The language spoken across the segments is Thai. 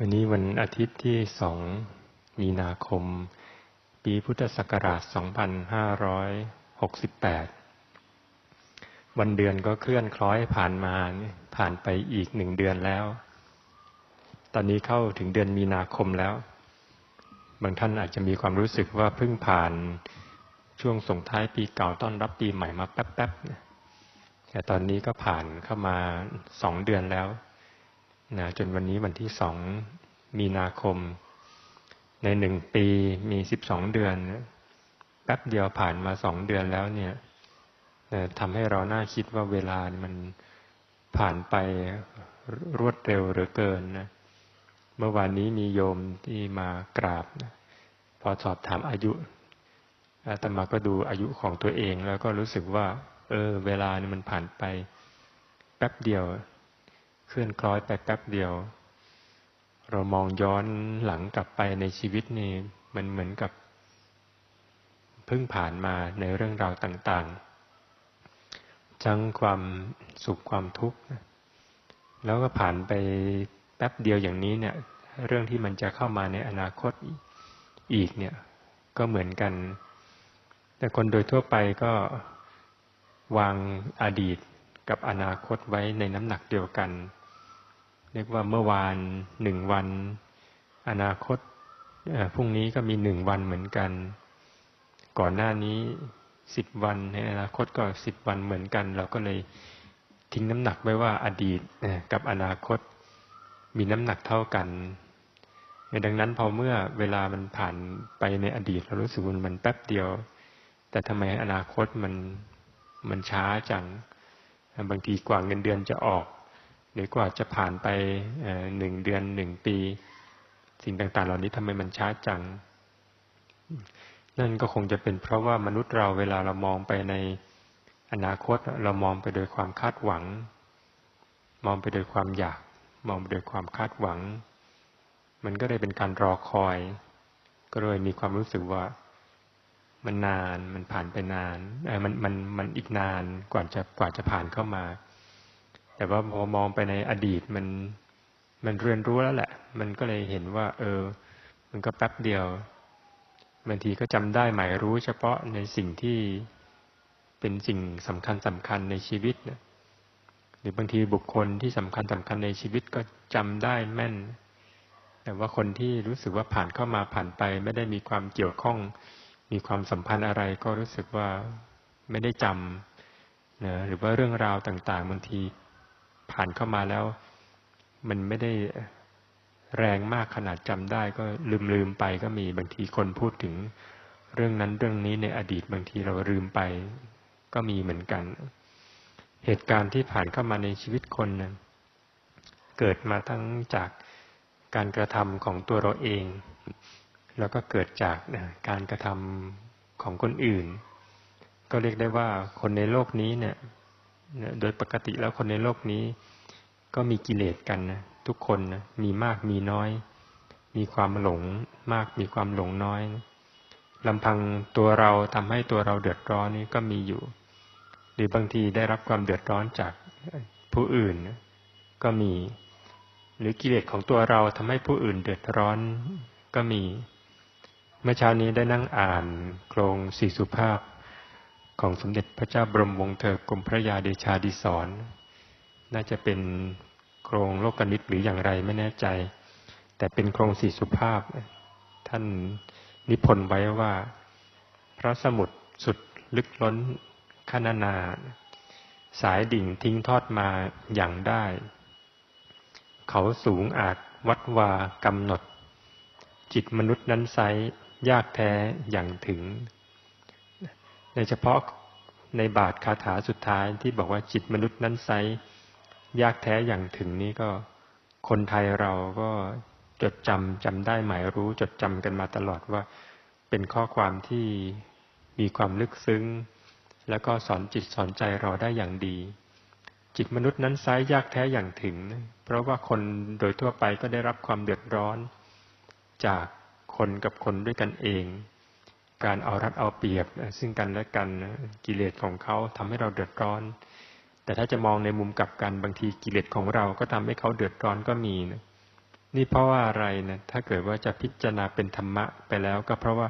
วันนี้วันอาทิตย์ที่สองมีนาคม ปีพุทธศักราช 2568 วันเดือนก็เคลื่อนคล้อยผ่านมา ผ่านไปอีกหนึ่งเดือนแล้ว ตอนนี้เข้าถึงเดือนมีนาคมแล้ว บางท่านอาจจะมีความรู้สึกว่าเพิ่งผ่านช่วงส่งท้ายปีเก่าต้อนรับปีใหม่มาแป๊บๆ แต่ตอนนี้ก็ผ่านเข้ามาสองเดือนแล้ว นะจนวันนี้วันที่สองมีนาคม ในหนึ่งปีมีสิบสองเดือนแป๊บเดียวผ่านมาสองเดือนแล้วเนี่ยทำให้เราน่าคิดว่าเวลามันผ่านไปรวดเร็วเหลือเกินนะเมื่อวานนี้มีโยมที่มากราบนะพอสอบถามอายุอาตมาก็ดูอายุของตัวเองแล้วก็รู้สึกว่า เออ เวลานี่มันผ่านไป แป๊บเดียว เคลื่อนคล้อยไปแป๊บเดียว เรามองย้อนหลังกลับไปในชีวิตนี่มันเหมือนกับเพิ่งผ่านมาในเรื่องราวต่างๆ ทั้งความสุขความทุกข์แล้วก็ผ่านไปแป๊บเดียวอย่างนี้เนี่ย เรื่องที่มันจะเข้ามาในอนาคตอีกเนี่ย ก็เหมือนกัน แต่คนโดยทั่วไปก็วางอดีตกับอนาคตไว้ในน้ำหนักเดียวกัน เรียกว่าเมื่อวานหนึ่งวัน อนาคตพรุ่งนี้ก็มีหนึ่งวันเหมือนกัน ก่อนหน้านี้สิบวันในอนาคตก็สิบวันเหมือนกัน เราก็เลยทิ้งน้ำหนักไว้ว่าอดีตกับอนาคตมีน้ำหนักเท่ากันดังนั้นพอเมื่อเวลามันผ่านไปในอดีต เรารู้สึกว่ามันแป๊บเดียว แต่ทำไมอนาคตมันมันช้าจัง บางทีกว่าเงินเดือนจะออก รือกว่าจะผ่านไปหนึ่งเดือนหนึ่งปี สิ่งต่าง ๆ เหล่านี้ทำไมมันช้าจัง นั่นก็คงจะเป็นเพราะว่ามนุษย์เราเวลาเรามองไปในอนาคตเรามองไปโดยความคาดหวัง มองไปโดยความอยาก มองไปโดยความคาดหวัง มันก็เลยเป็นการรอคอย ก็เลยมีความรู้สึกว่ามันนานมันผ่านไปนานเออมันมันมันอีกนานกว่าจะกว่าจะผ่านเข้ามา แต่ว่าพอมองไปในอดีตมันมันเรียนรู้แล้วแหละ มันก็เลยเห็นว่า เออ มันก็แป๊บเดียวบางทีก็จำได้หมายรู้เฉพาะในสิ่งที่เป็นสิ่งสำคัญสำคัญในชีวิตนะหรือบางทีบุคคลที่สำคัญสำคัญในชีวิตก็จำได้แม่น แต่ว่าคนที่รู้สึกว่าผ่านเข้ามาผ่านไป ไม่ได้มีความเกี่ยวข้อง มีความสัมพันธ์อะไร ก็รู้สึกว่าไม่ได้จำนะหรือว่าเรื่องราวต่าง ๆบางที ผ่านเข้ามาแล้ว มันไม่ได้แรงมากขนาดจำได้ก็ลืมลืมไปก็มีบางทีคนพูดถึงเรื่องนั้นเรื่องนี้ในอดีตบางทีเราลืมไป ก็มีเหมือนกัน เหตุการณ์ที่ผ่านเข้ามาในชีวิตคนนะเกิดมาทั้งจากการกระทำของตัวเราเอง แล้วก็เกิดจากการกระทำของคนอื่น ก็เรียกได้ว่าคนในโลกนี้เนี่ย โดยปกติแล้วคนในโลกนี้ ก็มีกิเลสกันนะทุกคนนะมีมากมีน้อย มีความหลงมากมีความหลงน้อยลำพังตัวเราทำให้ตัวเราเดือดร้อนนี่ก็มีอยู่ หรือบางทีได้รับความเดือดร้อนจากผู้อื่น ก็มี หรือกิเลสของตัวเราทำให้ผู้อื่นเดือดร้อนก็มี เมื่อเช้านี้ได้นั่งอ่านโครงสี่สุภาพ ของสมเด็จพระเจ้าบรมวงศ์เธอกรมพระยาเดชาดิศรน่าจะเป็นโครงโลกนิตหรืออย่างไรไม่แน่ใจ แต่เป็นโครงสี่สุภาพ ท่านนิพนธ์ไว้ว่า พระสมุทรสุดลึกล้นขนานา สายดิ่งทิ้งทอดมาอย่างได้ เขาสูงอาจวัดวากำหนด จิตมนุษย์นั้นไซยากแท้อย่างถึง โดยเฉพาะในบาทคาถาสุดท้ายที่บอกว่าจิตมนุษย์นั้นไซยากแท้อย่างถึงนี้ก็คนไทยเราก็จดจำจำได้หมายรู้จดจำกันมาตลอดว่า เป็นข้อความที่มีความลึกซึ้ง แล้วก็สอนจิตสอนใจเราได้อย่างดี จิตมนุษย์นั้นไซยากแท้อย่างถึง เพราะว่าคนโดยทั่วไปก็ได้รับความเดือดร้อน จากคนกับคนด้วยกันเอง การเอารัดเอาเปรียบ ซึ่งกันและกันกิเลสของเขาทำให้เราเดือดร้อน แต่ถ้าจะมองในมุมกลับกันบางทีกิเลสของเราก็ทำให้เขาเดือดร้อนก็มีนะนี่เพราะว่าอะไรนะถ้าเกิดว่าจะพิจารณาเป็นธรรมะไปแล้วก็เพราะว่า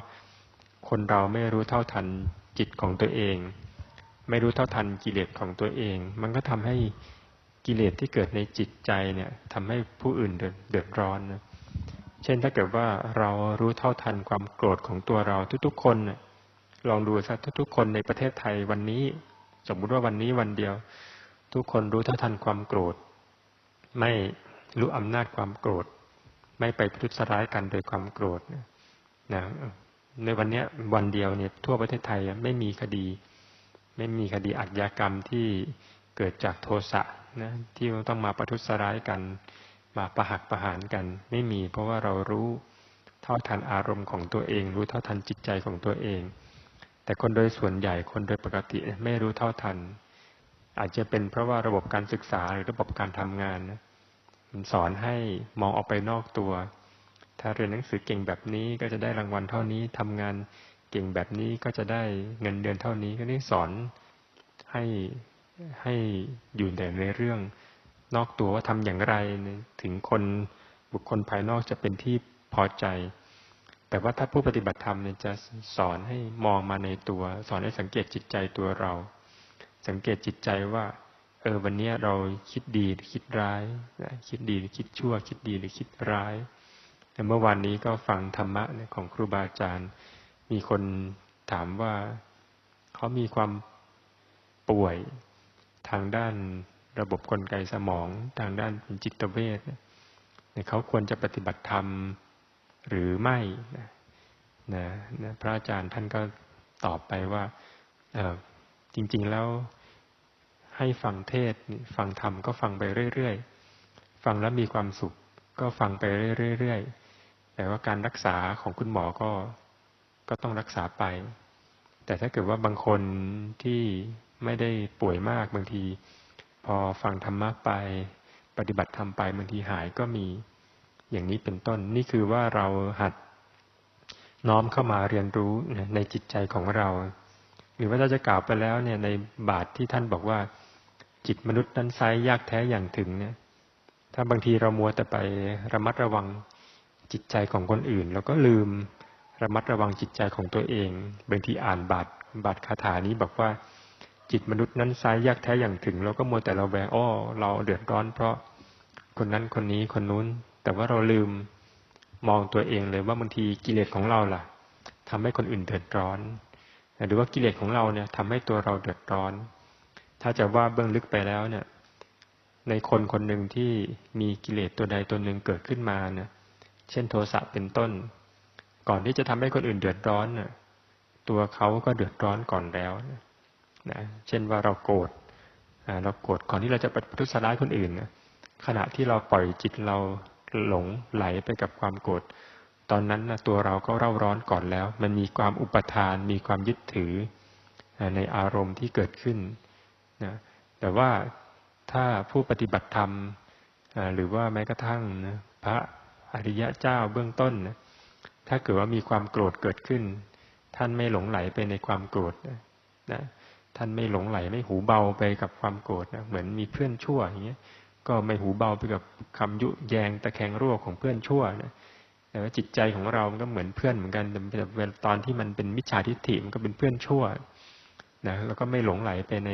คนเราไม่รู้เท่าทันจิตของตัวเอง ไม่รู้เท่าทันกิเลสของตัวเอง มันก็ทำให้กิเลสที่เกิดในจิตใจเนี่ยทำให้ผู้อื่นเดือดร้อนนะ เช่นถ้าเกิดว่าเรารู้เท่าทันความโกรธของตัวเราทุกๆคนลองดูสักทุกๆคนในประเทศไทยวันนี้ สมมุติว่าวันนี้วันเดียว ทุกคนรู้เท่าทันความโกรธ ไม่รู้อำนาจความโกรธ ไม่ไปประทุษร้ายกันโดยความโกรธนะในวันนี้วันเดียวเนี่ยทั่วประเทศไทยไม่มีคดี ไม่มีคดีอักยากรรมที่เกิดจากโทสะนะที่ต้องมาประทุษร้ายกัน มาประหักประหารกัน ไม่มี เพราะว่าเรารู้เท่าทันอารมณ์ของตัวเอง รู้เท่าทันจิตใจของตัวเอง แต่คนโดยส่วนใหญ่คนโดยปกติไม่รู้เท่าทัน อาจจะเป็นเพราะว่าระบบการศึกษาหรือระบบการทำงานนะมันสอนให้มองออกไปนอกตัว ถ้าเรียนหนังสือเก่งแบบนี้ก็จะได้รางวัลเท่านี้ทำงานเก่งแบบนี้ก็จะได้เงินเดือนเท่านี้ก็นี่สอนให้ให้อยู่แต่ในเรื่อง นอกตัวว่าทำอย่างไร ถึงคนบุคคลภายนอกจะเป็นที่พอใจ แต่ว่าถ้าผู้ปฏิบัติธรรมเนี่ยจะสอนให้มองมาในตัว สอนให้สังเกตจิตใจตัวเรา สังเกตจิตใจว่า เออวันนี้เราคิดดีหรือคิดร้ายคิดดีหรือคิดชั่ว คิดดีหรือคิดร้ายแต่เมื่อวานนี้ก็ฟังธรรมะของครูบาอาจารย์ มีคนถามว่าเขามีความป่วยทางด้าน ระบบกลไกสมองทางด้านจิตเวชเนี่ยเขาควรจะปฏิบัติธรรมหรือไม่นะนะพระอาจารย์ท่านก็ตอบไปว่าจริง ๆแล้วให้ฟังเทศฟังธรรมก็ฟังไปเรื่อยๆ ฟังแล้วมีความสุขก็ฟังไปเรื่อยๆ แต่ว่าการรักษาของคุณหมอก็ก็ต้องรักษาไป แต่ถ้าเกิดว่าบางคนที่ไม่ได้ป่วยมากบางที พอฟังธรรมะไปปฏิบัติธรรมไปบางทีหายก็มีอย่างนี้เป็นต้นนี่คือว่าเราหัดน้อมเข้ามาเรียนรู้ในจิตใจของเรา หรือว่าเราจะกล่าวไปแล้วเนี่ยในบาทที่ท่านบอกว่าจิตมนุษย์นั้นไซยากแท้อย่างถึงเนี่ย ถ้าบางทีเรามัวแต่ไประมัดระวังจิตใจของคนอื่นเราก็ลืมระมัดระวังจิตใจของตัวเอง บางทีอ่านบาทบาทคาถานี้บอกว่า จิตมนุษย์นั้นไซยากแท้อย่างถึง เราก็มัวแต่เราแวงอ้อเราเดือดร้อน เพราะคนนั้นคนนี้คนนู้น แต่ว่าเราลืมมองตัวเองเลยว่าบางทีกิเลสของเราล่ะทำให้คนอื่นเดือดร้อน หรือว่ากิเลสของเราเนี่ยทำให้ตัวเราเดือดร้อน ถ้าจะว่าเบื้องลึกไปแล้วเนี่ย ในคนคนหนึ่งที่มีกิเลสตัวใดตัวหนึ่งเกิดขึ้นมาเนี่ยเช่นโทสะเป็นต้น ก่อนที่จะทำให้คนอื่นเดือดร้อนเนี่ยตัวเขาก็เดือดร้อนก่อนแล้วนะ เช่นว่าเราโกรธเราโกรธก่อนที่เราจะปฏิทุษร้ายคนอื่นนะขณะที่เราปล่อยจิตเราหลงไหลไปกับความโกรธตอนนั้นนะตัวเราก็เร่าร้อนก่อนแล้ว มันมีความอุปทาน มีความยึดถือในอารมณ์ที่เกิดขึ้นนะแต่ว่าถ้าผู้ปฏิบัติธรรมหรือว่าแม้กระทั่งนะพระอริยะเจ้าเบื้องต้นนะถ้าเกิดว่ามีความโกรธเกิดขึ้น ท่านไม่หลงไหลไปในความโกรธนะ ท่านไม่หลงไหลไม่หูเบาไปกับความโกรธนะเหมือนมีเพื่อนชั่วอย่างเงี้ย ก็ไม่หูเบาไปกับคำยุแยงตะแคงรั่วของเพื่อนชั่วนะแต่ว่าจิตใจของเรามันก็เหมือนเพื่อนเหมือนกันแต่เวลาตอนที่มันเป็นมิจฉาทิฏฐิมันก็เป็นเพื่อนชั่วนะแล้วก็ไม่หลงไหลไปใน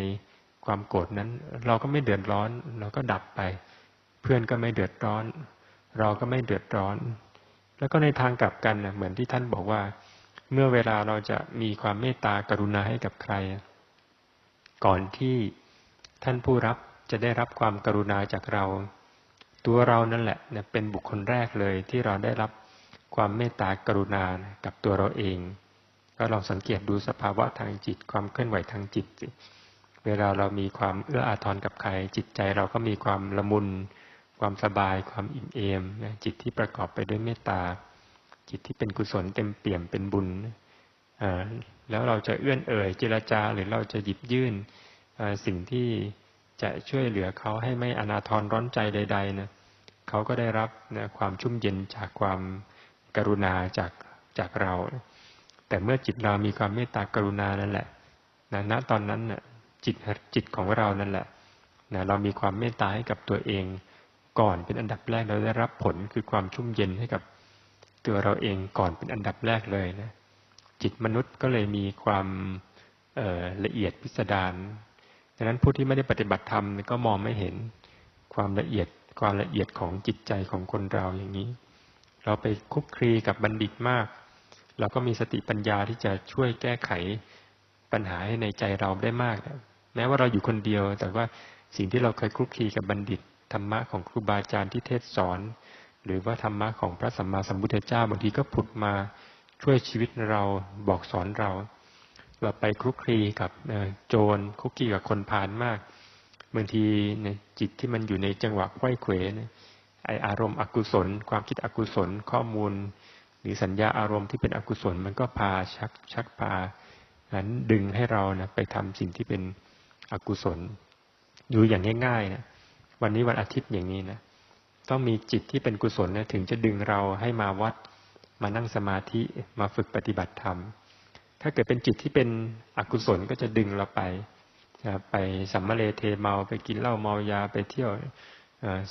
ความโกรธนั้น เราก็ไม่เดือดร้อน เราก็ดับไป เพื่อนก็ไม่เดือดร้อน เราก็ไม่เดือดร้อน แล้วก็ในทางกลับกันนะเหมือนที่ท่านบอกว่า เมื่อเวลาเราจะมีความเมตตากรุณาให้กับใคร ก่อนที่ท่านผู้รับจะได้รับความกรุณาจากเรา ตัวเรานั่นแหละเป็นบุคคลแรกเลยที่เราได้รับความเมตตากรุณากับตัวเราเอง ก็ลองสังเกตดูสภาวะทางจิต ความเคลื่อนไหวทางจิตสิเวลาเรามีความเอื้ออาทรกับใคร จิตใจเราก็มีความละมุน ความสบาย ความอิ่มเอมจิตที่ประกอบไปด้วยเมตตา จิตที่เป็นกุศลเต็มเปี่ยมเป็นบุญ แล้วเราจะเอื้อนเอ่ยเจรจาหรือเราจะหยิบยื่นสิ่งที่จะช่วยเหลือเขาให้ไม่อนาทรร้อนใจใด ๆนะเขาก็ได้รับนะความชุ่มเย็นจากความกรุณาจากจากเรา แต่เมื่อจิตเรามีความเมตตากรุณานั่นแหละนะณตอนนั้นนะจิตจิตของเรานั่นแหละนะเรามีความเมตตาให้กับตัวเอง ก่อนเป็นอันดับแรกเราได้รับผลคือความชุ่มเย็นให้กับตัวเราเองก่อนเป็นอันดับแรกเลยนะ จิตมนุษย์ก็เลยมีความละเอียดพิสดารดังนั้นผู้ที่ไม่ได้ปฏิบัติธรรมก็มองไม่เห็นความละเอียดความละเอียดของจิตใจของคนเราอย่างนี้ เราไปคุกคีกับบัณฑิตมาก เราก็มีสติปัญญาที่จะช่วยแก้ไขปัญหาให้ในใจเราได้มากแม้ว่าเราอยู่คนเดียว แต่ว่าสิ่งที่เราเคยคุกคีกับบัณฑิตธรรมะของครูบาอาจารย์ที่เทศสอน หรือว่าธรรมะของพระสัมมาสัมพุทธเจ้าบางทีก็ผุดมา ช่วยชีวิตเราบอกสอนเรา เราไปคลุกคลีกับโจรคุกคีกับคนพาลมากบางทีจิตที่มันอยู่ในจังหวะไข้เขวไออารมณ์อกุศล ความคิดอกุศลข้อมูล หรือสัญญาอารมณ์ที่เป็นอกุศลมันก็พาชักชักพานั้นดึงให้เรานะไปทำสิ่งที่เป็นอกุศลอยู่อย่างง่ายๆนะวันนี้วันอาทิตย์อย่างนี้นะต้องมีจิตที่เป็นกุศลนะถึงจะดึงเราให้มาวัด มานั่งสมาธิมาฝึกปฏิบัติธรรม ถ้าเกิดเป็นจิตที่เป็นอกุศลก็จะดึงเราไปไปสัมมาเลเทเมาไปกินเหล้าเมายาไปเที่ยว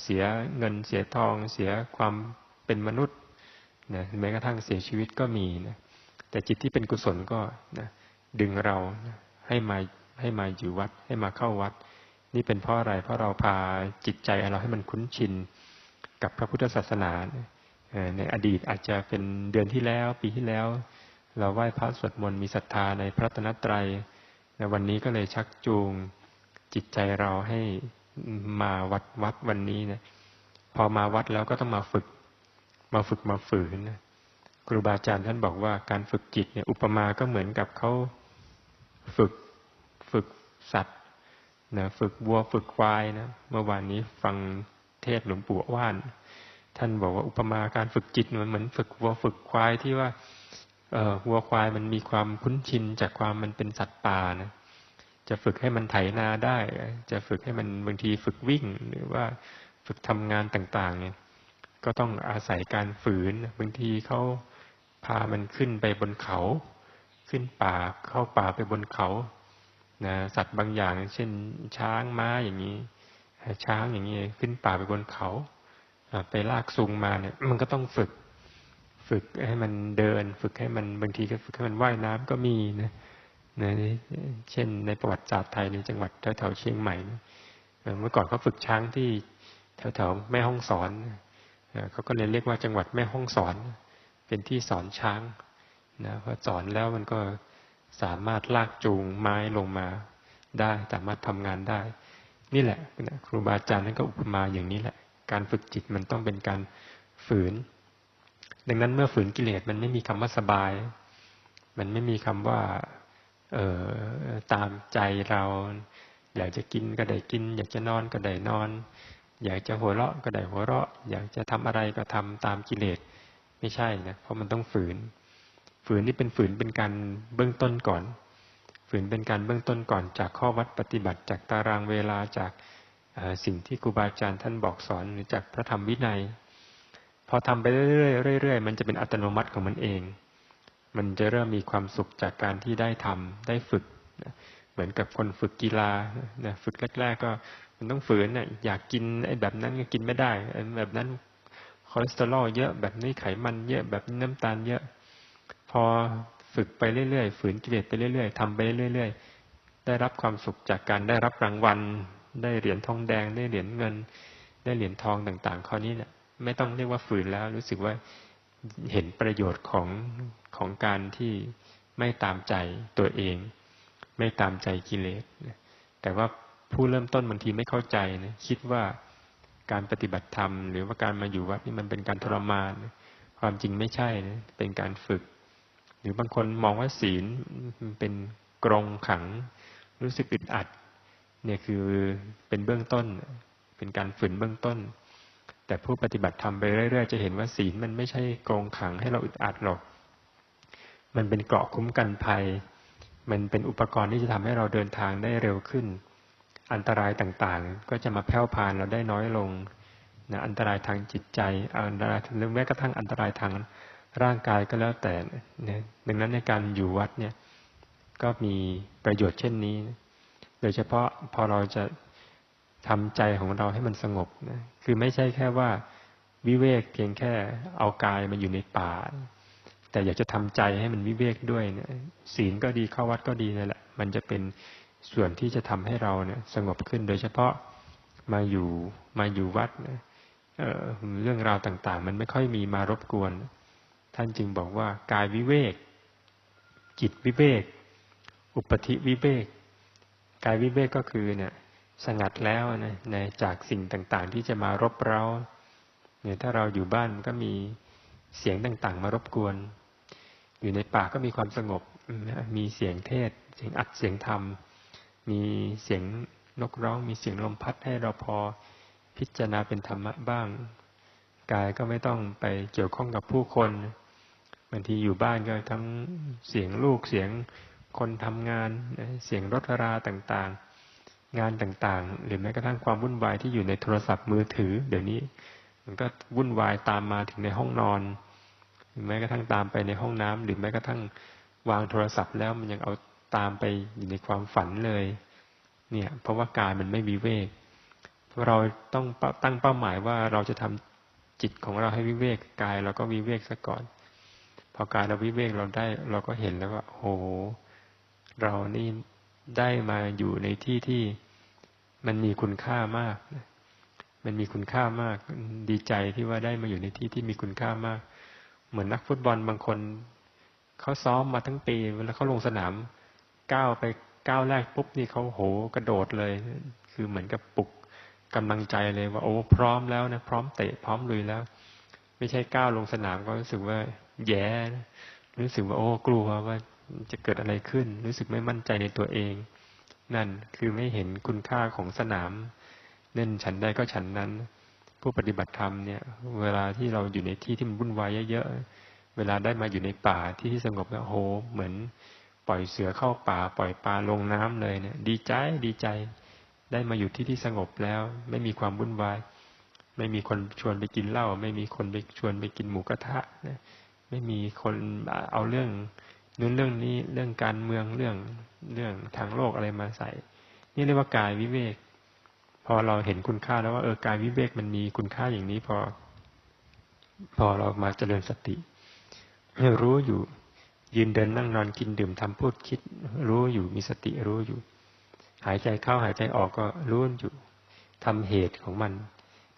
เสียเงินเสียทอง เสียความเป็นมนุษย์นะแม้กระทั่งเสียชีวิตก็มีนะแต่จิตที่เป็นกุศลก็นะดึงเราให้มาให้มาอยู่วัดให้มาเข้าวัด นี่เป็นเพราะอะไรเพราะเราพาจิตใจเราให้มันคุ้นชินกับพระพุทธศาสนา ในอดีตอาจจะเป็นเดือนที่แล้ว ปีที่แล้ว เราไหว้พระสวดมนต์มีศรัทธาในพระตนตรัยในวันนี้ก็เลยชักจูงจิตใจเราให้มาวัดวัดวันนี้นะพอมาวัดแล้วก็ต้องมาฝึก มาฝึกมาฝืนนะครูบาอาจารย์ท่านบอกว่าการฝึกจิตเนี่ยอุปมาก็เหมือนกับเขาฝึกฝึกสัตว์นะฝึกวัวฝึกควายนะเมื่อวานนี้ฟังเทศหลวงปู่ว่าน ท่านบอกว่าอุปมาการฝึกจิตมันเหมือนฝึกวัวฝึกควายที่ว่าเอวัวควายมันมีความคุ้นชินจากความมันเป็นสัตว์ป่านะจะฝึกให้มันไถนาได้ จะฝึกให้มันบางทีฝึกวิ่ง หรือว่าฝึกทำงานต่าง ๆ เนี่ย ก็ต้องอาศัยการฝืน บางทีเขาพามันขึ้นไปบนเขา ขึ้นป่าเข้าป่าไปบนเขานะสัตว์บางอย่าง เช่นช้างม้าอย่างนี้ ช้างอย่างนี้ขึ้นป่าไปบนเขา ไปลากซุงมาเนี่ย มันก็ต้องฝึก ฝึกให้มันเดิน ฝึกให้มันบางทีก็ฝึกให้มันว่ายน้ำก็มีนะนะเช่นในประวัติศาสตร์ไทยในจังหวัดแถวๆเชียงใหม่เมื่อก่อนเขาฝึกช้างที่แถวๆแม่ห้องสอนเขาก็เลยเรียกว่าจังหวัดแม่ห้องสอน เป็นที่สอนช้างนะพอสอนแล้วมันก็สามารถลากจูงไม้ลงมาได้ สามารถทำงานได้ นี่แหละครูบาอาจารย์นั่นก็อุปมาอย่างนี้แหละ การฝึกจิตมันต้องเป็นการฝืน ดังนั้นเมื่อฝืนกิเลสมันไม่มีคำว่าสบาย มันไม่มีคำว่าเออตามใจเรา อยากจะกินก็ได้กิน อยากจะนอนก็ได้นอน อยากจะหัวเราะก็ได้หัวเราะ อยากจะทำอะไรก็ทำตามกิเลสไม่ใช่นะเพราะมันต้องฝืน ฝืนนี่เป็นฝืนเป็นการเบื้องต้นก่อน ฝืนเป็นการเบื้องต้นก่อนจากข้อวัดปฏิบัติจากตารางเวลาจาก สิ่งที่ครูบาอาจารย์ท่านบอกสอนหรือจากพระธรรมวินัย พอทำไปเรื่อยๆเรื่อยๆมันจะเป็นอัตโนมัติของมันเอง มันจะเริ่มมีความสุขจากการที่ได้ทำได้ฝึก เหมือนกับคนฝึกกีฬาฝึกแรก ๆ ก็มันต้องฝืนนะอยากกินไอ้แบบนั้นก็กินไม่ได้แบบนั้นคอเลสเตอรอลเยอะแบบนี้ไขมันเยอะแบบนี้น้ำตาลเยอะ พอฝึกไปเรื่อยๆฝืนกิเลสไปเรื่อยๆทำไปเรื่อยๆได้รับความสุขจากการได้รับรางวัล ได้เหรียญทองแดง ได้เหรียญเงิน ได้เหรียญทองต่างๆข้อนี้เนี่ยไม่ต้องเรียกว่าฝืนแล้ว รู้สึกว่าเห็นประโยชน์ของของการที่ไม่ตามใจตัวเอง ไม่ตามใจกิเลสแต่ว่าผู้เริ่มต้นบางทีไม่เข้าใจนะคิดว่าการปฏิบัติธรรม หรือว่าการมาอยู่วัดนี่มันเป็นการทรมานความจริงไม่ใช่นะเป็นการฝึก หรือบางคนมองว่าศีลเป็นกรงขัง รู้สึกอึดอัด เนี่ยคือเป็นเบื้องต้น เป็นการฝืนเบื้องต้น แต่ผู้ปฏิบัติธรรมไปเรื่อยๆ จะเห็นว่าศีลมันไม่ใช่กรงขังให้เราอึดอัดหรอก มันเป็นเกราะคุ้มกันภัย มันเป็นอุปกรณ์ที่จะทำให้เราเดินทางได้เร็วขึ้น อันตรายต่างๆ ก็จะมาแผ่วพานเราได้น้อยลงนะอันตรายทางจิตใจ อันตรายหรือแม้กระทั่งอันตรายทางร่างกายก็แล้วแต่เนี่ยดังนั้นในการอยู่วัดเนี่ยก็มีประโยชน์เช่นนี้ ดยเฉพาะพอเราจะทำใจของเราให้มันสงบนะคือไม่ใช่แค่ว่าวิเวกเพียงแค่เอากายมาอยู่ในป่า แต่อยากจะทำใจให้มันวิเวกด้วยเนี่ยศีลก็ดีเข้าวัดก็ดีนั่นแหละ มันจะเป็นส่วนที่จะทำให้เราเนี่ย สงบขึ้นโดยเฉพาะมาอยู่มาอยู่วัดเนี่ยเเรื่องราวต่าง ๆ มันไม่ค่อยมีมารบกวน ท่านจึงบอกว่ากายวิเวก จิตวิเวก อุปธิวิเวก กายวิเวกก็คือเนี่ยสงัดแล้วนะในจากสิ่งต่างๆ ที่จะมารบเร้าเนี่ยถ้าเราอยู่บ้านก็มีเสียงต่างๆ มารบกวน อยู่ในป่าก็มีความสงบมีเสียงเทศ เสียงอัดเสียงธรรม มีเสียงนกร้อง มีเสียงลมพัดให้เราพอพิจารณาเป็นธรรมะบ้าง กายก็ไม่ต้องไปเกี่ยวข้องกับผู้คนบางทีอยู่บ้านก็ทั้งเสียงลูกเสียง คนทำงานเสียงรถราต่างๆ งานต่างๆ หรือแม้กระทั่งความวุ่นวายที่อยู่ในโทรศัพท์มือถือ เดี๋ยวนี้ มันก็วุ่นวายตามมาถึงในห้องนอนหรือแม้กระทั่งตามไปในห้องน้ำหรือแม้กระทั่งวางโทรศัพท์แล้วมันยังเอาตามไปอยู่ในความฝันเลย เนี่ย เพราะว่ากายมันไม่วิเวกเราต้องตั้งเป้าหมายว่าเราจะทำจิตของเราให้วิเวกกายเราก็วิเวกซะก่อน พอกายเราวิเวกเราได้ เราก็เห็นแล้วว่าโอ้ เรานี่ได้มาอยู่ในที่ที่มันมีคุณค่ามาก มันมีคุณค่ามาก ดีใจที่ว่าได้มาอยู่ในที่ที่มีคุณค่ามาก เหมือนนักฟุตบอลบางคนเขาซ้อมมาทั้งปีเวลาเขาลงสนามก้าวไปก้าวแรกปุ๊บนี่เขาโหกระโดดเลย คือเหมือนกับปลุกกำลังใจเลยว่าโอ้พร้อมแล้วนะพร้อมเตะพร้อมลุยแล้ว ไม่ใช่ก้าวลงสนามก็รู้สึกว่าแย่ รู้สึกว่าโอ้กลัวว่า จะเกิดอะไรขึ้น รู้สึกไม่มั่นใจในตัวเอง นั่นคือไม่เห็นคุณค่าของสนามเน่นฉันได้ก็ฉันนั้น ผู้ปฏิบัติธรรมเนี่ย เวลาที่เราอยู่ในที่ที่มันวุ่นวายเยอะๆเวลาได้มาอยู่ในป่าที่ที่สงบแล้วโหเหมือน ปล่อยเสือเข้าป่า ปล่อยปลาลงน้ำเลยเนี่ย ดีใจดีใจ ได้มาอยู่ที่ที่สงบแล้ว ไม่มีความวุ่นวาย ไม่มีคนชวนไปกินเหล้าไม่มีคนไปชวนไปกินหมูกระทะนะไม่มีคนเอาเรื่อง นู้นเรื่องนี้เรื่องการเมืองเรื่องเรื่องทางโลกอะไรมาใส่ นี่เรียกว่ากายวิเวก พอเราเห็นคุณค่าแล้วว่าเออกายวิเวกมันมีคุณค่าอย่างนี้พอ พอเรามาเจริญสติรู้อยู่ยืนเดินนั่งนอนกินดื่มทำพูดคิด รู้อยู่มีสติรู้อยู่ หายใจเข้าหายใจออกก็รู้อยู่ทำเหตุของมัน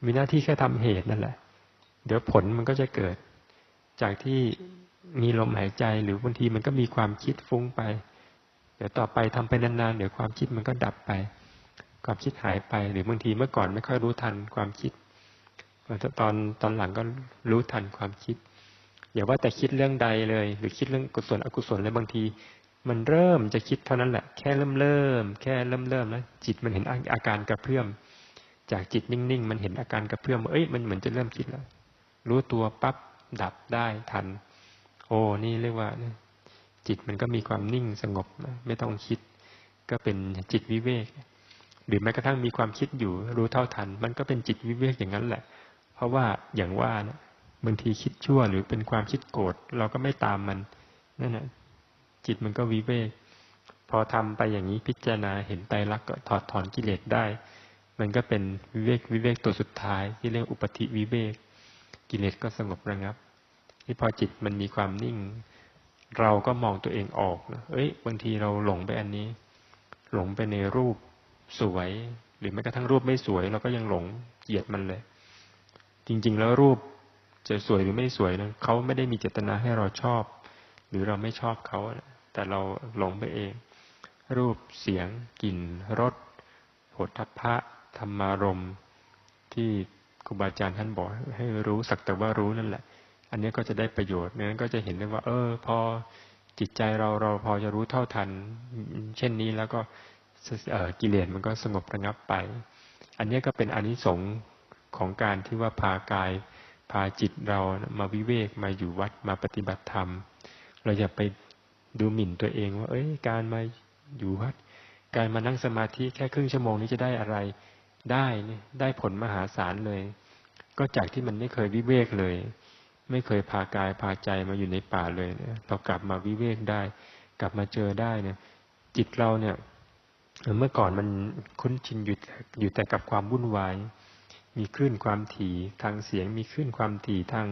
มีหน้าที่แค่ทำเหตุนั่นแหละ เดี๋ยวผลมันก็จะเกิด จากที่ มีลมหายใจหรือบางทีมันก็มีความคิดฟุ้งไป เดี๋ยวต่อไปทำไปนานๆเดี๋ยวความคิดมันก็ดับไป ความคิดหายไปหรือบางทีเมื่อก่อนไม่ค่อยรู้ทันความคิดตอนตอนหลังก็รู้ทันความคิดอย่าว่าแต่คิดเรื่องใดเลย หรือคิดเรื่องกุศลอกุศลเลยบางที มันเริ่มจะคิดเท่านั้นแหละแค่เริ่มเริ่มแค่เริ่มเริ่มแล้วจิตมันเห็นอาการกระเพื่อมจากจิตนิ่งๆ มันเห็นอาการกระเพื่อมเอ้ยมันเหมือนจะเริ่มคิดแล้ว รู้ตัวปั๊บดับได้ทัน โอ้นี่เรียกว่า จิตมันก็มีความนิ่งสงบไม่ต้องคิด ก็เป็นจิตวิเวก หรือแม้กระทั่งมีความคิดอยู่รู้เท่าทัน มันก็เป็นจิตวิเวกอย่างนั้นแหละ เพราะว่าอย่างว่านะบางทีคิดชั่วหรือเป็นความคิดโกรธเราก็ไม่ตามมันนั่นแหละจิตมันก็วิเวก พอทำไปอย่างนี้พิจารณาเห็นไตรักก็ถอดถอนกิเลสได้ มันก็เป็นวิเวกวิเวกตัวสุดท้าย ที่เรียกอุปธิวิเวก กิเลสก็สงบระงับ ที่พอจิตมันมีความนิ่ง เราก็มองตัวเองออกเอ้ย บางทีเราหลงไปอันนี้ หลงไปในรูปสวย หรือแม้กระทั่งรูปไม่สวยเราก็ยังหลงเกลียดมันเลย จริง ๆ แล้วรูปจะสวยหรือไม่สวยนะเขาไม่ได้มีเจตนาให้เราชอบ หรือเราไม่ชอบเขาแต่เราหลงไปเอง รูปเสียงกลิ่นรสโผฏฐัพพะธรรมารมที่ครูบาอาจารย์ท่านบอกให้รู้สักแต่ว่ารู้นั่นแหละ อันนี้ก็จะได้ประโยชน์นั้นก็จะเห็นได้ว่า เออ พอจิตใจเราเราพอจะรู้เท่าทัน เช่นนี้แล้วก็กิเลสมันก็สงบระงับไป อันนี้ก็เป็นอนิสงส์ของการที่ว่าพากาย พาจิตเรามาวิเวกมาอยู่วัดมาปฏิบัติธรรม เราอย่าไปดูหมิ่นตัวเองว่า เอ้ย การมาอยู่วัด การมานั่งสมาธิแค่ครึ่งชั่วโมงนี้จะได้อะไรได้ได้ผลมหาศาลเลย ก็จากที่มันไม่เคยวิเวกเลย ไม่เคยพากายพาใจมาอยู่ในป่าเลยเนี่ยเรากลับมาวิเวกได้ กลับมาเจอได้เนี่ย จิตเราเนี่ยเมื่อก่อนมันคุ้นชินอยู่อยู่แต่กับความวุ่นวาย มีคลื่นความถี่ทางเสียง มีคลื่นความถี่ทาง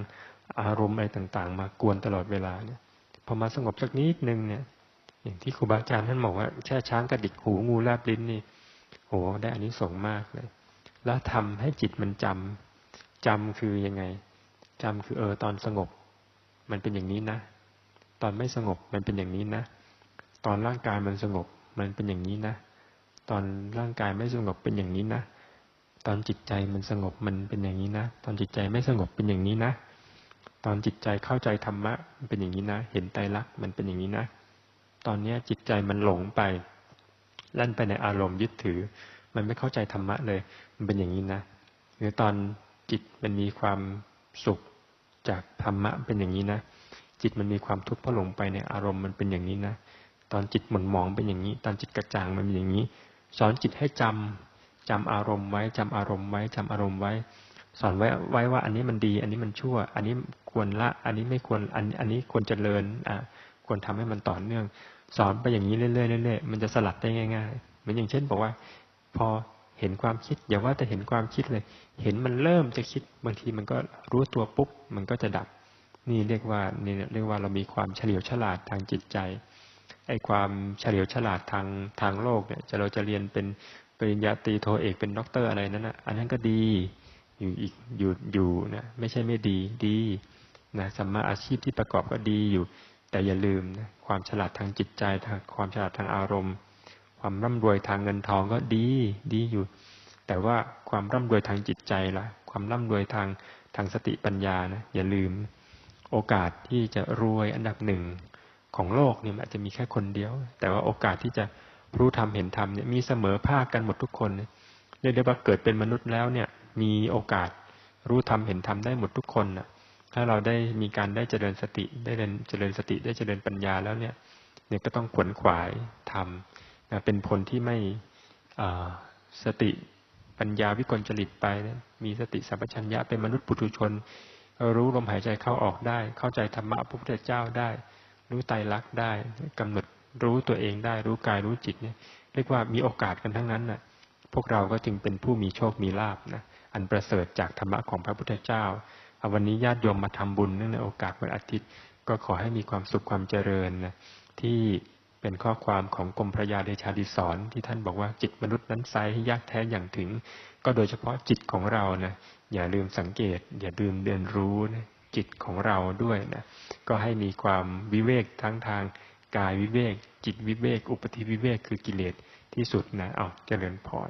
อารมณ์อะไรต่าง ๆ มากวนตลอดเวลาเนี่ยพอมาสงบสักนิดนึงเนี่ย อย่างที่ครูบาอาจารย์ท่านบอกว่าแช่ช้างกระดิกหูงูแลบลิ้นนี่โหได้อันนี้ส่งมากเลย แล้วทำให้จิตมันจำจำคือยังไง จำคือเออตอนสงบ มันเป็นอย่างนี้นะ ตอนไม่สงบมันเป็นอย่างนี้นะ ตอนร่างกายมันสงบ มันเป็นอย่างนี้นะ ตอนร่างกายไม่สงบเป็นอย่างนี้นะ ตอนจิตใจมันสงบมันเป็นอย่างนี้นะ ตอนจิตใจไม่สงบเป็นอย่างนี้นะ ตอนจิตใจเข้าใจธรรมะมันเป็นอย่างนี้นะ เห็นไตรลักษณ์มันเป็นอย่างนี้นะ ตอนเนี้จิตใจมันหลงไปลั่นไปในอารมณ์ยึดถือ มันไม่เข้าใจธรรมะเลย มันเป็นอย่างนี้นะ หรือตอนจิตมันมีความ สุขจากธรรมะเป็นอย่างนี้นะ จิตมันมีความทุกข์เพราะหลงไปในอารมณ์มันเป็นอย่างนี้นะ ตอนจิตหม่นมองเป็นอย่างนี้ ตอนจิตกระจ่างมันเป็นอย่างนี้ สอนจิตให้จำจำอารมณ์ไว้จำอารมณ์ไว้จำอารมณ์ไว้ สอนไว้ไว้ว่า อันนี้มันดี อันนี้มันชั่ว อันนี้ควรละ อันนี้ไม่ควรอันอันนี้ควรเจริญอะควรทำให้มันต่อเนื่อง สอนไปอย่างนี้เรื่อยๆเรื่อยๆมันจะสลัดได้ง่ายๆเหมือนอย่างเช่น บอกว่า พอ เห็นความคิด อย่าว่าแต่เห็นความคิดเลย เห็นมันเริ่มจะคิดบางทีมันก็รู้ตัวปุ๊บ มันก็จะดับ นี่เรียกว่านี่เรียกว่าเรามีความเฉลียวฉลาดทางจิตใจไอ้ความเฉลียวฉลาดทางทางโลกเนี่ยจะเราจะเรียนเป็นปริญญาตรีโทเอกเป็นด็อกเตอร์อะไรนั้นนะอันนั้นก็ดีอยู่อีกอยู่อยู่นะไม่ใช่ไม่ดีดีนะสัมมาอาชีพที่ประกอบก็ดีอยู่ แต่อย่าลืมนะความฉลาดทางจิตใจทางความฉลาดทางอารมณ์ ความร่ำรวยทางเงินทองก็ดี ดีอยู่ แต่ว่าความร่ำรวยทางจิตใจละความร่ำรวยทางทางสติปัญญานะอย่าลืม โอกาสที่จะรวยอันดับหนึ่งของโลกเนี่ยอาจจะมีแค่คนเดียว แต่ว่าโอกาสที่จะรู้ธรรมเห็นธรรมเนี่ยมีเสมอภาคกันหมดทุกคนเรียกได้ว่าเกิดเป็นมนุษย์แล้วเนี่ยมีโอกาสรู้ธรรมเห็นธรรมได้หมดทุกคนนะถ้าเราได้มีการได้เจริญสติได้เรียนเจริญสติได้เจริญปัญญาแล้วเนี่ยเนี่ยก็ต้องขวนขวายทำ นะเป็นผลที่ไม่สติปัญญาวิกลจริตไปนะมีสติสัมปชัญญะเป็นมนุษย์ปุถุชน รู้ลมหายใจเข้าออกได้ เข้าใจธรรมะพระพุทธเจ้าได้ รู้ไตรลักษณ์ได้กำหนดรู้ตัวเองได้ รู้กายรู้จิตเนี่ยเรียกว่ามีโอกาสกันทั้งนั้นน่ะพวกเราก็จึงเป็นผู้มีโชคมีลาบนะอันประเสริฐจากธรรมะของพระพุทธเจ้าวันนี้ญาติโยมมาทำบุญเนื่องในโอกาสวันอาทิตย์ ก็ขอให้มีความสุขความเจริญนะที่ เป็นข้อความของกรมพระยาเดชาดิสอนที่ท่านบอกว่าจิตมนุษย์นั้นไซให้ยากแท้อย่างถึง ก็โดยเฉพาะจิตของเรานะอย่าลืมสังเกต อย่าลืมเรียนรู้นะจิตของเราด้วยนะก็ให้มีความวิเวกทั้งทางกายวิเวก จิตวิเวก อุปธิวิเวกคือกิเลสที่สุดนะเอาเจริญพร